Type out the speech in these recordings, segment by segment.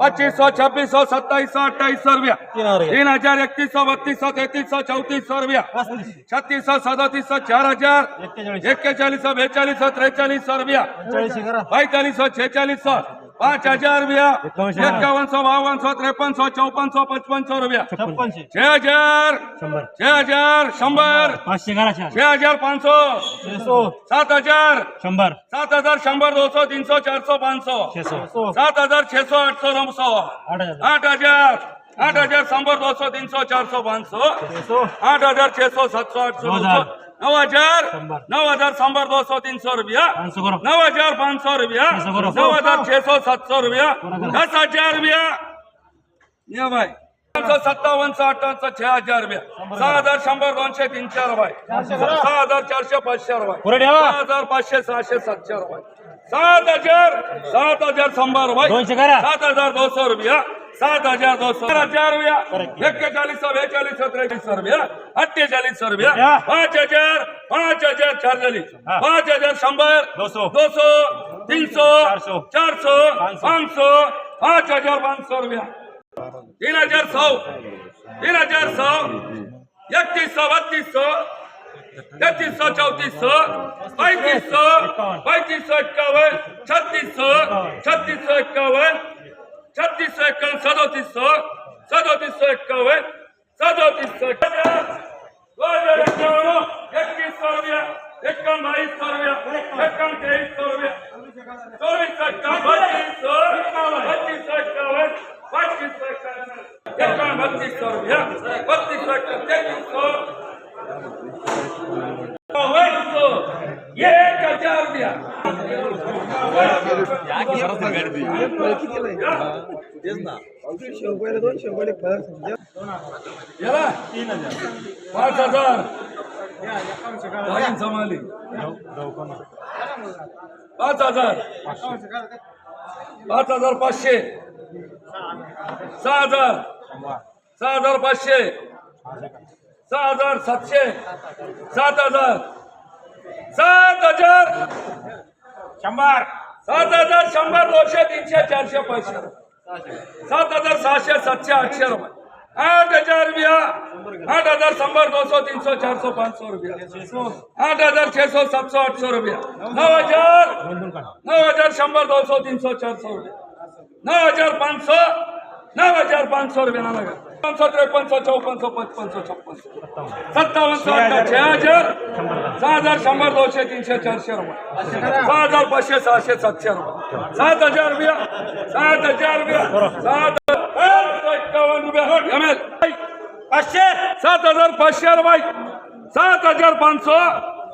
पच्चीस सौ छब्बीस सौ सत्ताईस सौ अट्ठाईस सौ रुपया तीन हजार इकतीस सौ बत्तीस सौ तैतीस सौ चौतीस सौ रुपया। छत्तीस सौ सदतीस सौ चार हजार। एक्केचाळीस। एक्केचाळीस सौ बेचाळीस सौ त्रेचाळीस सौ रुपया। पैंतालीस सौ छेचालीस सौ पाँच हजार रुपया. इक्यावन सौ बावन सौ तिरपन सौ चौपन सौ पचपन सौ रुपया छह हजार छह हजार चार छह हजार पाँच सौ सात हजार. शंभर. सात हजार शंभर दो सौ तीन सौ चार सौ पाँच सौ सात हजार छह सौ आठ सौ नौ सौ आठ हजार. आठ हजार शंभर दो सौ तीन सौ चार सौ पाँच सौ आठ हजार छह सौ सात सौ आठ सौ नौ हजार। नौ हजार शंभर दो सौ तीन सौ रुपया नौ हजार पाँच सौ रुपया। नौ हजार छह सौ सात सौ रुपया। दस हजार रुपया. या भाई पाच सौ सत्तावन्न सौ अठ्ठावन्न सौ छह हजार रुपया. सहा हजार शंभर दोनशे तीनशे रुपये. सहा हजार चारशे पाचशे रुपये. सहा हजार पाचशे सहाशे सातशे रुपये. सात हजार सात हजार शंभर रुपये. सात हजार दो सौ रुपया. सात हजार दो सौ हजार रुपया. एक्केचाळीस सौ बेचाळीस सौ त्रेचाळीस सौ रुपया. अठ्ठेचाळीस सौ रुपया. पाच हजार पाच हजार हा. पाच हजार शंभर दो सौ. दो सौ तीन सौ चार सौ. पाँच सौ. पाँच हजार पाँच सौ रुपया. तीन हजार सौ. तीन हजार सौ. इकतीस सौ बत्तीस सौ. तैतीस सौ चौतीस सौ. पैंतीस सौ. पैंतीस सौ इक्यावन छत्तीस सौ. छत्तीस सौ इक्यावन छत्तीस सौ इक्यावन सदोतीस सौ सदोतीस सौ इक्यावन सदोतीस सौ दो हजार इक्यावन इक्कीस सौ रुपया इक्यावन बाईस सौ रुपया इक्यावन तेईस सौ रुपया चौबीस सौ इक्यावन बत्तीस सौ बत्तीस सौ इक्यावन पच्चीस सौ इक्यावन बत्तीस सौ रुपया बत्तीस सौ इक्यावन तैतीस सौ बावन सौ एक हजार रुपया याला तीन हजार पाच हजार लाईन पाच हजार पाच हजार पाचशे सहा हजार सहा हजार पाचशे सहा हजार सातशे सात हजार सात हजार शंभर सात हजार शंभर दोनशे तीनशे चारशे पाचशे सात हजार सहाशे सातशे आठशे रुपये. आठ हजार रुपया. आठ हजार शंभर दो सौ तीन सौ चार सौ पाँच सौ रुपया. आठ हजार छह सौ सात सौ आठ सौ रुपया. नौ हजार. नौ हजार शंभर दो सौ तीन सौ चार सौ रुपया. नौ हजार पाँच सौ नौ हजार पाँच सौ रुपया ना लगा पाँच सौ तिरपन सौ चौपन सौ पचपन सौ छप्पन सत्तावन्न सौ छह हजार सहा हजार शंभर दोनशे तीनशे चारशे रुपये. सहा हजार पाचशे सहाशे सातशे रुपये. सात हजार रुपया. सात हजार रुपया. सात हजार एक्कावन्न रुपया पाचशे. सात हजार पाचशे रुपये. सात हजार पाच सौ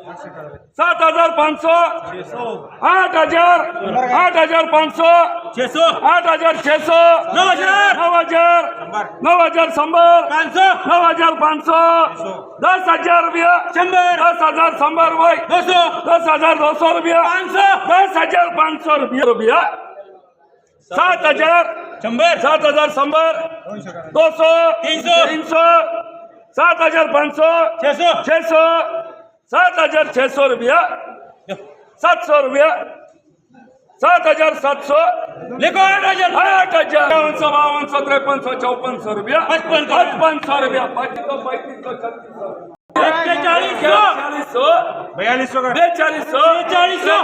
सात हजार पाच सौ आठ हजार. आठ हजार पाच सौ छेसो आठ हजार छह सौ नौ हजार. नौ हजार. नौ हजार शंभर. पाच सौ नौ हजार पाच सौ दस हजार रुपया. शंभर. दस हजार शंभर रुपये दो सौ दस हजार दो सौ रुपया. पाच सौ दस हजार पाच सौ रुपया. रुपया. सात हजार. शंभर. सात हजार शंभर. दो सौ तीन सौ. तीन सौ सात हजार पाँच सौ छेसो छह सौ सात हजार छह सौ रुपया। सात सौ रुपया। सात हजार सात सौ। लेको आठ हजार। आठ हजार। बावन सौ बावन सौ तिरपन सौ चौपन सौ रुपया। पचपन सौ. पचपन सौ रुपया। पच्चीस सौ पैंतीस सौ छत्तीस सौ. चालीस सौ बयालीस सौ बेचालीस सौ बेचालीस सौ.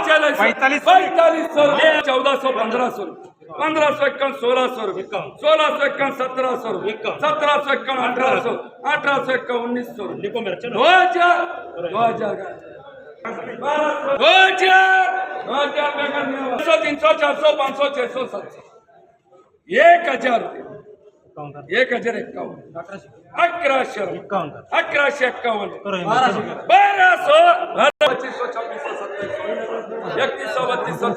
पैंतालीस सौ. पैंतालीस सौ चौदह सौ पंद्रह सौ पंद्रह सौ इक्यावन सोलह सौ रुपये सोलह सौ इक्यावन सत्रह सौ रुपये सत्रह सौ इक्यावन अठारह सौ अठारह सौ इक्यावन उन्नीस सौ लिखो मेरा चलो दो हजार दो हजार दो हजार दो हजार। सौ तीन सौ चार सौ पाँच सौ छह सौ सात सौ एक हजार एक हजार एक्कावन्न अकराशे अकराशे एक्कावन्न हे. बारह सौ पच्चीस सौ छब्बीस सौ सत्ताईस सौ एकतीस सौ बत्तीस सौ